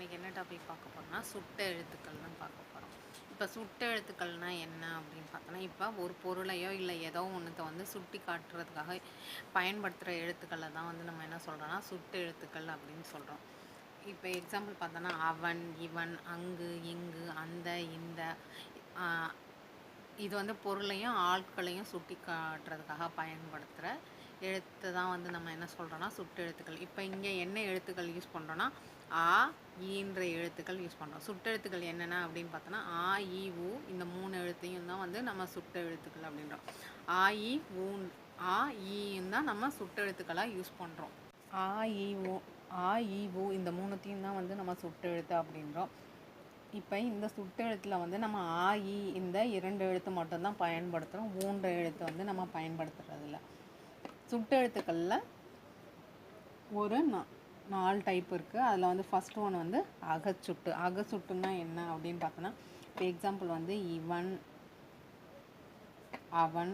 இன்றைக்கி என்ன டாபிக் பார்க்க போகிறோம்னா சுட்ட எழுத்துக்கள் தான் பார்க்க போகிறோம் இப்போ சுட்ட எழுத்துக்கள்னால் என்ன அப்படின்னு பார்த்தோன்னா இப்போ ஒரு பொருளையோ இல்லை ஏதோ ஒன்றத்தை வந்து சுட்டி காட்டுறதுக்காக பயன்படுத்துகிற எழுத்துக்களை தான் வந்து நம்ம என்ன சொல்கிறோன்னா சுட்ட எழுத்துக்கள் அப்படின்னு சொல்கிறோம் இப்போ எக்ஸாம்பிள் பார்த்தோன்னா அவன் இவன் அங்கு இங்கு அந்த இந்த இது வந்து பொருளையும் ஆட்களையும் சுட்டி காட்டுறதுக்காக பயன்படுத்துகிற எழுத்து தான் வந்து நம்ம என்ன சொல்கிறோன்னா சுட்டு எழுத்துக்கள். இப்போ இங்கே என்ன எழுத்துக்கள் யூஸ் பண்ணுறோன்னா ஆ ஈன்ற எழுத்துக்கள் யூஸ் பண்ணுறோம் சுட்டெழுத்துக்கள் என்னென்ன அப்படின்னு பார்த்தோன்னா ஆ இ உ இந்த மூணு எழுத்தையும் தான் வந்து நம்ம சுட்ட எழுத்துக்கள் அப்படின்றோம். ஆ இ ஊ ஆ ஈயும் தான் நம்ம சுட்டெழுத்துக்களாக யூஸ் பண்ணுறோம் ஆ இ ஊ ஆ இ உ இந்த மூணுத்தையும் தான் வந்து நம்ம சுட்டெழுத்து அப்படின்றோம். இப்போ இந்த சுட்டெழுத்தில் வந்து நம்ம ஆ இ இந்த இரண்டு எழுத்து மட்டும்தான் பயன்படுத்துகிறோம் ஊன்ற எழுத்து வந்து நம்ம பயன்படுத்துறதில்ல. சுட்டெழுத்துக்களில் ஒரு நா- நாலு டைப் இருக்குது அதில் வந்து ஃபஸ்ட் ஒன் வந்து அகச்சுட்டு. அகச்சுட்டுன்னா என்ன அப்படின்னு பார்த்தோன்னா இப்போ எக்ஸாம்பிள் வந்து இவன் அவன்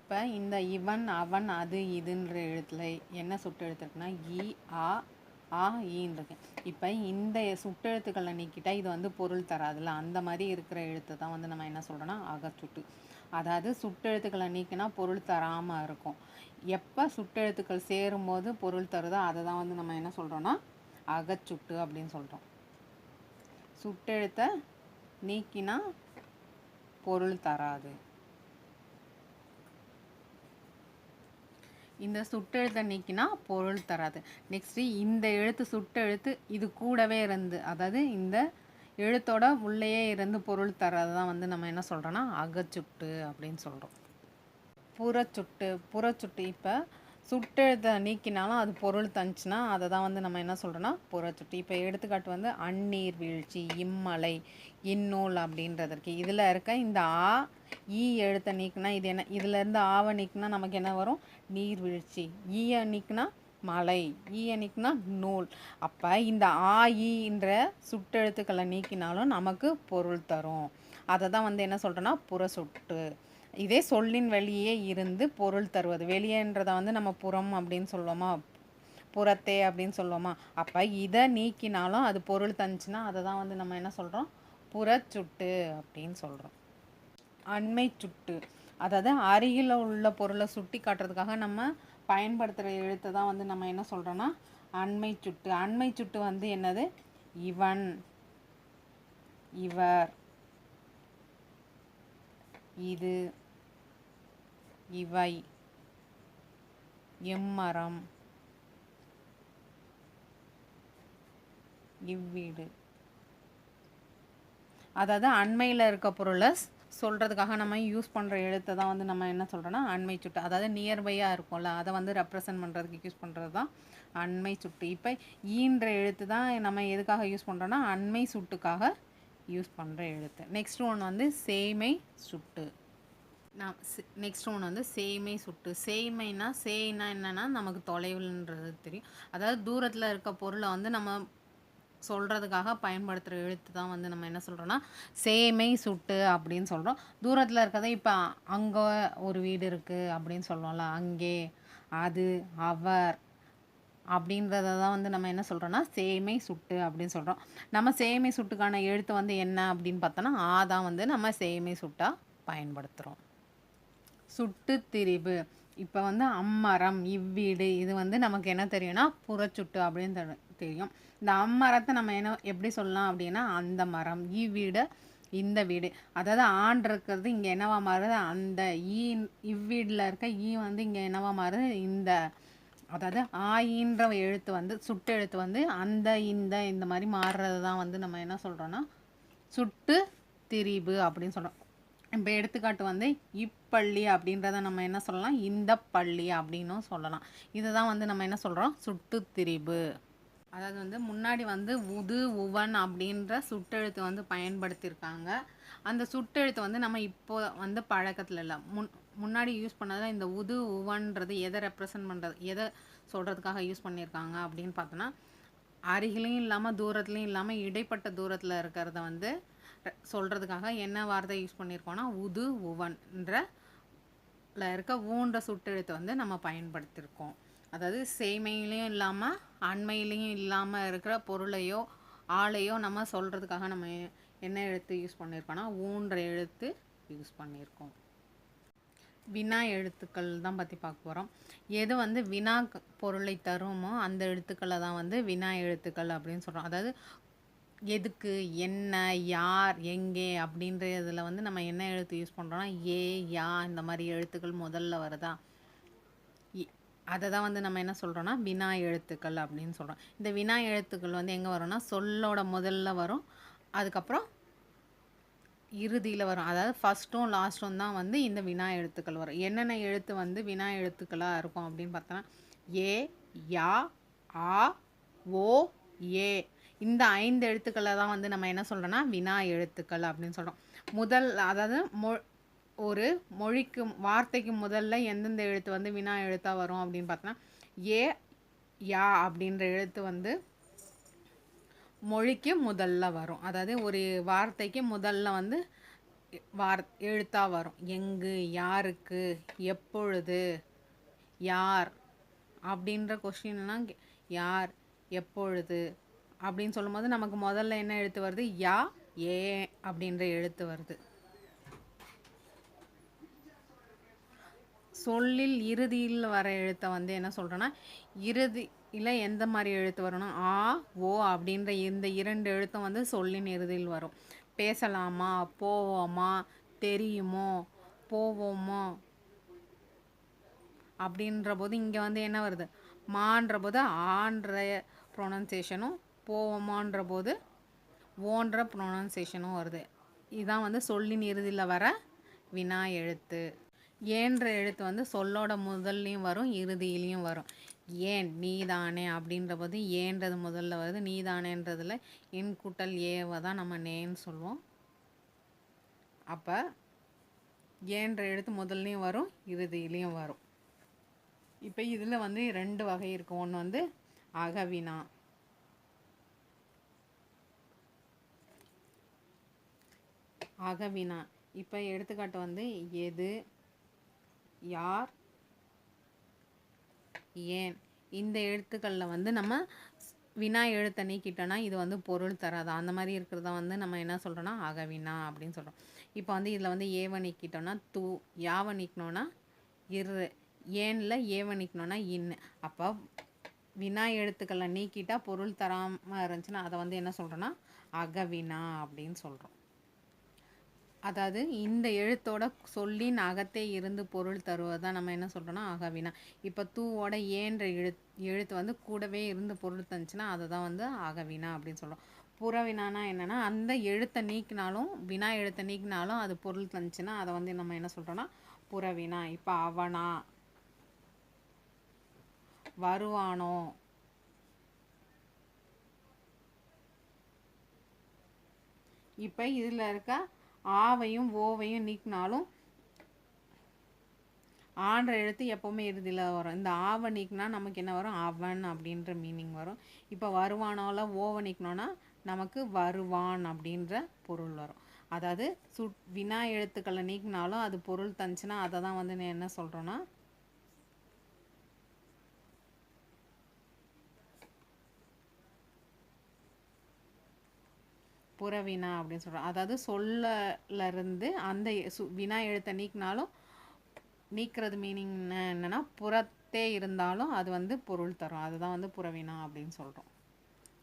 இப்போ இந்த இவன் அவன் அது இதுன்ற எழுத்துல என்ன சுட்டு எழுத்துருக்குன்னா இ ஆ ஆ ஈன்னு இப்போ இந்த சுட்டெழுத்துக்களை நீக்கிட்டால் இது வந்து பொருள் தராதுல்ல. அந்த மாதிரி இருக்கிற எழுத்து தான் வந்து நம்ம என்ன சொல்கிறோன்னா அகச்சுட்டு. அதாவது சுட்டெழுத்துக்களை நீக்கினா பொருள் தராமல் இருக்கும். எப்போ சுட்டெழுத்துக்கள் சேரும்போது பொருள் தருதோ அதை தான் வந்து நம்ம என்ன சொல்கிறோன்னா அகச்சுட்டு அப்படின்னு சொல்கிறோம் சுட்டெழுத்தை நீக்கினா பொருள் தராது. இந்த சுட்டெழுத்தை நீக்கினா பொருள் தராது. நெக்ஸ்ட்டு இந்த எழுத்து சுட்டெழுத்து இது கூடவே இருந்து அதாவது இந்த எழுத்தோட உள்ளேயே இருந்து பொருள் தராது தான் வந்து நம்ம என்ன சொல்கிறோன்னா அகச்சுட்டு அப்படின்னு சொல்கிறோம் புறச்சுட்டு புறச்சுட்டு இப்போ சுட்டெழுத்தை நீக்கினாலும் அது பொருள் தந்துச்சுன்னா அதை தான் வந்து நம்ம என்ன சொல்கிறோன்னா புறச்சுட்டு இப்போ எடுத்துக்காட்டு வந்து அந்நீர் வீழ்ச்சி இம்மலை இந்நூல் அப்படின்றதற்கு இதில் இருக்க இந்த ஆ ஈ எழுத்தை நீக்கினா இது என்ன இதுலேருந்து ஆவை நீக்கினா நமக்கு என்ன வரும்? நீர்வீழ்ச்சி ஈயை நீக்கினா மலை ஈய நீக்கினா நூல். அப்போ இந்த ஆ ஈன்ற சுட்டெழுத்துக்களை நீக்கினாலும் நமக்கு பொருள் தரும். அதை தான் வந்து என்ன சொல்கிறோன்னா புறசுட்டு. இதே சொல்லின் வெளியே இருந்து பொருள் தருவது. வெளியேன்றதை வந்து நம்ம புறம் அப்படின்னு சொல்லுவோமா? புறத்தே அப்படின்னு சொல்லுவோமா? அப்போ இதை நீக்கினாலும் அது பொருள் தந்துச்சுன்னா அதை தான் வந்து நம்ம என்ன சொல்கிறோம் புறச்சுட்டு அப்படின்னு சொல்கிறோம் அண்மை சுட்டு. அதாவது அருகில் உள்ள பொருளை சுட்டி காட்டுறதுக்காக நம்ம பயன்படுத்துகிற எழுத்தை தான் வந்து நம்ம என்ன சொல்கிறோன்னா அண்மை சுட்டு. அண்மை சுட்டு வந்து என்னது? இவன். இவர். இது. இவை. எம்மரம். இவ்வீடு. அதாவது அண்மையில் இருக்க பொருளை சொல்கிறதுக்காக நம்ம யூஸ் பண்ணுற எழுத்தை தான் வந்து நம்ம என்ன சொல்கிறோன்னா அண்மை சுட்டு. அதாவது நியர்பையாக இருக்கும்ல அதை வந்து ரெப்ரசன்ட் பண்ணுறதுக்கு யூஸ் பண்ணுறது தான் அண்மை சுட்டு. இப்போ ஈன்ற எழுத்து தான் நம்ம எதுக்காக யூஸ் பண்ணுறோன்னா அண்மை சுட்டுக்காக யூஸ் பண்ணுற எழுத்து. நெக்ஸ்ட் ஒன் வந்து சேமை சுட்டு. நான் நெக்ஸ்ட் ஒன் வந்து சேமை சுட்டு. சேமைனா சேனா என்னென்னா நமக்கு தொலைவில்ன்றது தெரியும். அதாவது தூரத்தில் இருக்க பொருளை வந்து நம்ம சொல்கிறதுக்காக பயன்படுத்துகிற எழுத்து தான் வந்து நம்ம என்ன சொல்கிறோன்னா சேமை சுட்டு அப்படின்னு சொல்கிறோம் தூரத்தில் இருக்கிறத இப்போ அங்கே ஒரு வீடு இருக்குது அப்படின்னு சொல்லுவோம்ல அங்கே அது அவர் அப்படின்றத தான் வந்து நம்ம என்ன சொல்கிறோன்னா சேமை சுட்டு அப்படின்னு சொல்கிறோம் நம்ம சேமை சுட்டுக்கான எழுத்து வந்து என்ன அப்படின்னு பார்த்தோன்னா ஆ தான் வந்து நம்ம சேமை சுட்டாக பயன்படுத்துகிறோம் சுட்டு திரிபு. இப்போ வந்து அம்மரம் இவ்வீடு இது வந்து நமக்கு என்ன தெரியும்னா புறச்சுட்டு அப்படின்னு தெரி- தெரியும். இந்த அம்மரத்தை நம்ம என்ன எப்படி சொல்லலாம் அப்படின்னா அந்த மரம் இவ்வீடு இந்த வீடு. அதாவது ஆண் இருக்கிறது இங்கே என்னவா மாறுது? அந்த ஈ இவ்வீடில் இருக்க ஈ வந்து இங்கே என்னவா மாறுது? இந்த அதாவது ஆயின்ற எழுத்து வந்து சுட்டு எழுத்து வந்து அந்த இந்த இந்த மாதிரி மாறுறது தான் வந்து நம்ம என்ன சொல்கிறோன்னா சுட்டு திரிபு அப்படின்னு சொல்கிறோம் இப்போ எடுத்துக்காட்டு வந்து இப்பள்ளி அப்படின்றத நம்ம என்ன சொல்லலாம்? இந்த பள்ளி அப்படின்னும் சொல்லலாம். இதுதான் வந்து நம்ம என்ன சொல்கிறோம் சுட்டு திரிபு. அதாவது வந்து முன்னாடி வந்து உது உவன் அப்படின்ற சுட்டெழுத்து வந்து பயன்படுத்தியிருக்காங்க. அந்த சுட்டெழுத்து வந்து நம்ம இப்போ வந்து பழக்கத்தில் இல்லை. முன் முன்னாடி யூஸ் பண்ணதில் இந்த உது உவன்றது எதை ரெப்ரசன்ட் பண்ணுறது எதை சொல்கிறதுக்காக யூஸ் பண்ணியிருக்காங்க அப்படின்னு பார்த்தோன்னா அருகிலையும் இல்லாமல் தூரத்துலையும் இல்லாமல் இடைப்பட்ட தூரத்தில் இருக்கிறத வந்து சொல்கிறதுக்காக என்ன வார்த்தை யூஸ் பண்ணியிருக்கோன்னா உது உவன்ன்ற இருக்க ஊன்ற சுட்டெழுத்தை வந்து நம்ம பயன்படுத்தியிருக்கோம். அதாவது சேமையிலையும் இல்லாமல் அண்மையிலையும் இல்லாமல் இருக்கிற பொருளையோ ஆளையோ நம்ம சொல்கிறதுக்காக நம்ம என்ன எழுத்து யூஸ் பண்ணியிருக்கோன்னா ஊன்ற எழுத்து யூஸ் பண்ணியிருக்கோம். வினா எழுத்துக்கள் தான் பற்றி பார்க்க போகிறோம் எது வந்து வினா பொருளை தருமோ அந்த எழுத்துக்களை தான் வந்து வினா எழுத்துக்கள் அப்படின்னு சொல்கிறோம் அதாவது எதுக்கு என்ன யார் எங்கே அப்படின்ற இதில் வந்து நம்ம என்ன எழுத்து யூஸ் பண்ணுறோன்னா ஏ யா இந்த மாதிரி எழுத்துக்கள் முதல்ல வருதா? அதை தான் வந்து நம்ம என்ன சொல்கிறோம்னா வினா எழுத்துக்கள் அப்படின்னு சொல்கிறோம் இந்த வினா எழுத்துக்கள் வந்து எங்கே வரும்னா சொல்லோட முதல்ல வரும். அதுக்கப்புறம் இறுதியில் வரும். அதாவது ஃபஸ்ட்டும் லாஸ்ட்டும் தான் வந்து இந்த வினா எழுத்துக்கள் வரும். என்னென்ன எழுத்து வந்து வினா எழுத்துக்களாக இருக்கும் அப்படின்னு பார்த்தோன்னா ஏ யா ஆ ஓ ஏ. இந்த ஐந்து எழுத்துக்களை தான் வந்து நம்ம என்ன சொல்கிறோன்னா வினா எழுத்துக்கள் அப்படின்னு சொல்கிறோம் முதல் அதாவது மொ ஒரு மொழிக்கு வார்த்தைக்கு முதல்ல எந்தெந்த எழுத்து வந்து வினா எழுத்தாக வரும் அப்படின்னு பார்த்தோன்னா ஏ யா அப்படின்ற எழுத்து வந்து மொழிக்கு முதல்ல வரும். அதாவது ஒரு வார்த்தைக்கு முதல்ல வந்து வார் எழுத்தாக வரும். எங்கு யாருக்கு எப்பொழுது யார் அப்படின்ற கொஸ்டின்லாம் யார் எப்பொழுது அப்படின்னு சொல்லும்போது நமக்கு முதல்ல என்ன எழுத்து வருது? யா ஏ அப்படின்ற எழுத்து வருது. சொல்லில் இறுதியில் வர எழுத்தை வந்து என்ன சொல்கிறேன்னா இறுதி இல்லை எந்த மாதிரி எழுத்து வரும்னா ஆ ஓ அப்படின்ற இந்த இரண்டு எழுத்தும் வந்து சொல்லின் இறுதியில் வரும். பேசலாமா போவோமா தெரியுமோ போவோமோ? அப்படின்ற போது இங்கே வந்து என்ன வருது? மான்ற போது ஆன்ற ப்ரொனன்சியேஷனும் போவோமான்ற போது ஓன்ற ப்ரொனன்சியேஷனும் வருது. இதான் வந்து சொல்லின் இறுதியில் வர வினா எழுத்து. ஏன்ற எழுத்து வந்து சொல்லோட முதல்லையும் வரும் இறுதியிலையும் வரும். ஏன் நீதானே அப்படின்ற போது ஏன்றது முதல்ல வருது. நீதானேன்றதில் என் கூட்டல் ஏவை தான் நம்ம நேன்னு சொல்லுவோம் அப்போ ஏன்ற எழுத்து முதல்லையும் வரும் இறுதியிலையும் வரும். இப்போ இதில் வந்து ரெண்டு வகை இருக்கும் ஒன்று வந்து அகவினா. அகவினா. இப்போ எடுத்துக்காட்டு வந்து எது யார் ஏன்? இந்த எழுத்துக்களில் வந்து நம்ம வினா எழுத்தை நீக்கிட்டோன்னா இது வந்து பொருள் தராது? அந்த மாதிரி இருக்கிறத வந்து நம்ம என்ன சொல்கிறோன்னா அகவினா அப்படின்னு சொல்கிறோம் இப்போ வந்து இதில் வந்து ஏவை நீக்கிட்டோன்னா தூ யாவை நீக்கினோன்னா இரு ஏனில் ஏவ நீக்கினோன்னா இன்னு அப்போ வினா எழுத்துக்களை நீக்கிட்டால் பொருள் தராமல் இருந்துச்சுன்னா அதை வந்து என்ன சொல்கிறோன்னா அகவினா அப்படின்னு சொல்கிறோம் அதாவது இந்த எழுத்தோட சொல்லின் அகத்தே இருந்து பொருள் தருவதான் நம்ம என்ன சொல்கிறோன்னா அகவினா இப்போ தூவோட ஏன்ற எழுத் எழுத்து வந்து கூடவே இருந்து பொருள் தந்துச்சுன்னா அதை தான் வந்து அகவினா அப்படின்னு சொல்கிறோம் புறவினானா என்னன்னா அந்த எழுத்தை நீக்கினாலும் வினா எழுத்தை நீக்கினாலும் அது பொருள் தந்துச்சுன்னா அதை வந்து நம்ம என்ன சொல்கிறோன்னா புறவினா. இப்போ அவனா வருவானோ இப்போ இதில் இருக்க ஆவையும் ஓவையும் நீக்கினாலும் ஆன்ற எழுத்து எப்போவுமே இறுதியில் வரும். இந்த ஆவை நீக்கினா நமக்கு என்ன வரும்? அவன் அப்படின்ற மீனிங் வரும். இப்போ வருவானோல ஓவை நீக்கினோன்னா நமக்கு வருவான் அப்படின்ற பொருள் வரும். அதாவது சு வினா எழுத்துக்களை நீக்கினாலும் அது பொருள் தந்துச்சுன்னா அதை தான் வந்து நான் என்ன சொல்கிறோன்னா புறவினா அப்படின்னு சொல்கிறோம் அதாவது சொல்லலேருந்து அந்த சு வினா எழுத்தை நீக்கினாலும் நீக்கிறது மீனிங் என்னென்னா புறத்தே இருந்தாலும் அது வந்து பொருள் தரும். அதுதான் வந்து புறவினா அப்படின்னு சொல்கிறோம்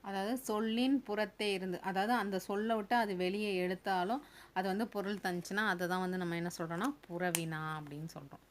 அதாவது சொல்லின் புறத்தே இருந்து அதாவது அந்த சொல்லை விட்டு அது வெளியே எடுத்தாலும் அது வந்து பொருள் தந்துச்சுன்னா அதை தான் வந்து நம்ம என்ன சொல்கிறோன்னா புறவினா அப்படின்னு சொல்கிறோம்